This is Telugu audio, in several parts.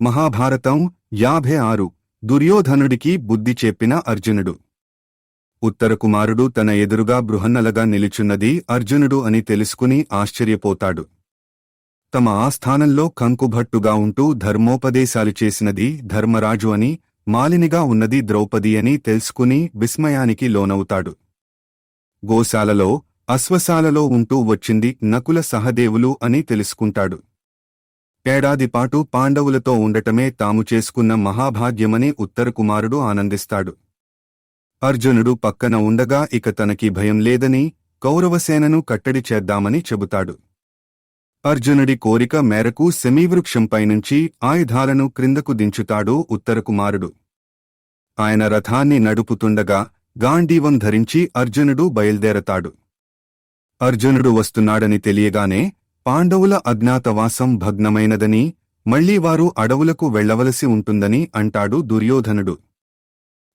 మహాభారతం యాభై ఆరు. దుర్యోధనుడికి బుద్ధి చెప్పిన అర్జునుడు. ఉత్తరకుమారుడు తన ఎదురుగా బృహన్నలగా నిలుచున్నది అర్జునుడు అని తెలుసుకుని ఆశ్చర్యపోతాడు. తమ ఆస్థానంలో కంకుభట్టుగా ఉంటూ ధర్మోపదేశాలు చేసినది ధర్మరాజు అని మాలినిగా ఉన్నది ద్రౌపది అని తెలుసుకుని విస్మయానికి లోనవుతాడు. గోశాలలో అశ్వశాలలో ఉంటూ వచ్చింది నకుల సహదేవులు అని తెలుసుకుంటాడు. ఏడాదిపాటు పాండవులతో ఉండటమే తాము చేసుకున్న మహాభాగ్యమని ఉత్తరకుమారుడు ఆనందిస్తాడు. అర్జునుడు పక్కన ఉండగా ఇక తనకి భయం లేదని కౌరవసేనను కట్టడి చేద్దామని చెబుతాడు. అర్జునుడి కోరిక మేరకు సెమీవృక్షంపైనుంచి ఆయుధాలను క్రిందకు దించుతాడు ఉత్తరకుమారుడు. ఆయన రథాన్ని నడుపుతుండగా గాంధీవం ధరించి అర్జునుడు బయల్దేరతాడు. అర్జునుడు వస్తున్నాడని తెలియగానే పాండవుల అజ్ఞాతవాసం భగ్నమైనదని మళ్ళీ వారు అడవులకు వెళ్ళవలసి ఉంటుందని అంటాడు దుర్యోధనుడు.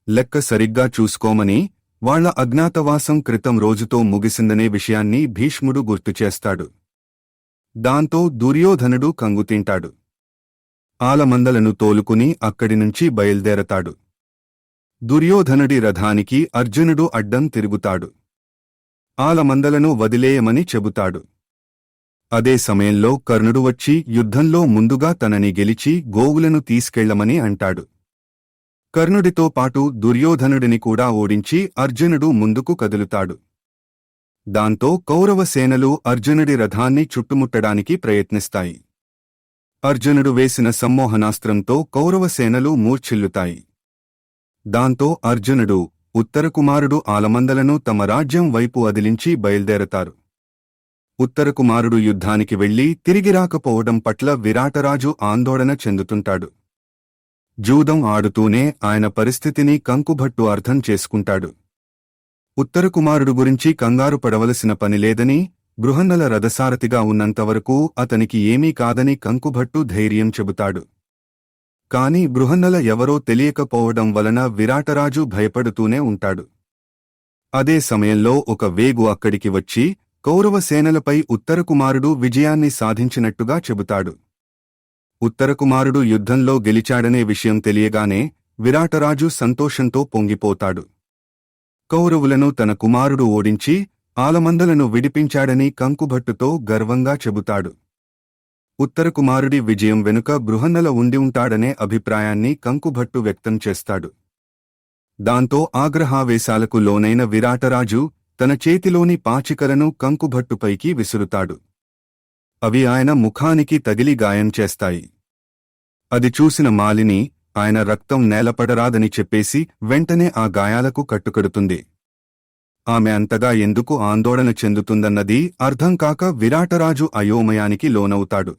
లెక్క సరిగ్గా చూసుకోమని వాళ్ళ అజ్ఞాతవాసం క్రితం రోజుతో ముగిసిందనే విషయాన్ని భీష్ముడు గుర్తుచేస్తాడు దాంతో దుర్యోధనుడు కంగుతింటాడు ఆలమందలను తోలుకుని అక్కడి నుంచి బయల్దేరతాడు. దుర్యోధనుడి రథానికి అర్జునుడు అడ్డం తిరుగుతాడు. ఆలమందలను వదిలేయమని చెబుతాడు. అదే సమయంలో కర్ణుడు వచ్చి యుద్ధంలో ముందుగా తనని గెలిచి గోవులను తీసుకెళ్ళమని అంటాడు. కర్ణుడితో పాటు దుర్యోధనుడిని కూడా ఓడించి అర్జునుడు ముందుకు కదులుతాడు. దాంతో కౌరవ సేనలు అర్జునుడి రథాన్ని చుట్టుముట్టడానికి ప్రయత్నిస్తాయి. అర్జునుడు వేసిన సమ్మోహనాస్త్రంతో కౌరవ సేనలు మూర్ఛిల్లుతాయి. దాంతో అర్జునుడు ఉత్తరకుమారుడు ఆలమందలను తమ రాజ్యం వైపు అదిలించి బయల్దేరతారు. ఉత్తరకుమారుడు యుద్ధానికి వెళ్ళి తిరిగి రాకపోవడం పట్ల విరాటరాజు ఆందోళన చెందుతుంటాడు. జూదం ఆడుతూనే ఆయన పరిస్థితిని కంకుభట్టు అర్థం చేసుకుంటాడు. ఉత్తరకుమారుడు గురించి కంగారు పడవలసిన పనిలేదని బృహన్నల రథసారథిగా ఉన్నంతవరకు అతనికి ఏమీ కాదని కంకుభట్టు ధైర్యం చెబుతాడు. కాని బృహన్నల ఎవరో తెలియకపోవడం వలన విరాటరాజు భయపడుతూనే ఉంటాడు. అదే సమయంలో ఒక వేగు అక్కడికి వచ్చి కౌరవ సేనలపై ఉత్తరకుమారుడు విజయాన్ని సాధించినట్టుగా చెబుతాడు. ఉత్తరకుమారుడు యుద్ధంలో గెలిచాడనే విషయం తెలియగానే విరాటరాజు సంతోషంతో పొంగిపోతాడు. కౌరవులను తన కుమారుడు ఓడించి ఆలమందలను విడిపించాడని కంకుభట్టుతో గర్వంగా చెబుతాడు. ఉత్తరకుమారుడి విజయం వెనుక బృహన్నల ఉండి ఉంటాడనే అభిప్రాయాన్ని కంకుభట్టు వ్యక్తం చేస్తాడు. దాంతో ఆగ్రహావేశాలకు లోనైన విరాటరాజు తన చేతిలోని పాచికలను కంకుభట్టుపైకి విసురుతాడు. అవి ఆయన ముఖానికి తగిలి గాయం చేస్తాయి. అది చూసిన మాలిని ఆయన రక్తం నేలపడరాదని చెప్పేసి వెంటనే ఆ గాయాలకు కట్టుకడుతుంది. ఆమె అంతగా ఎందుకు ఆందోళన చెందుతుందన్నది అర్థం కాక విరాటరాజు అయోమయానికి లోనవుతాడు.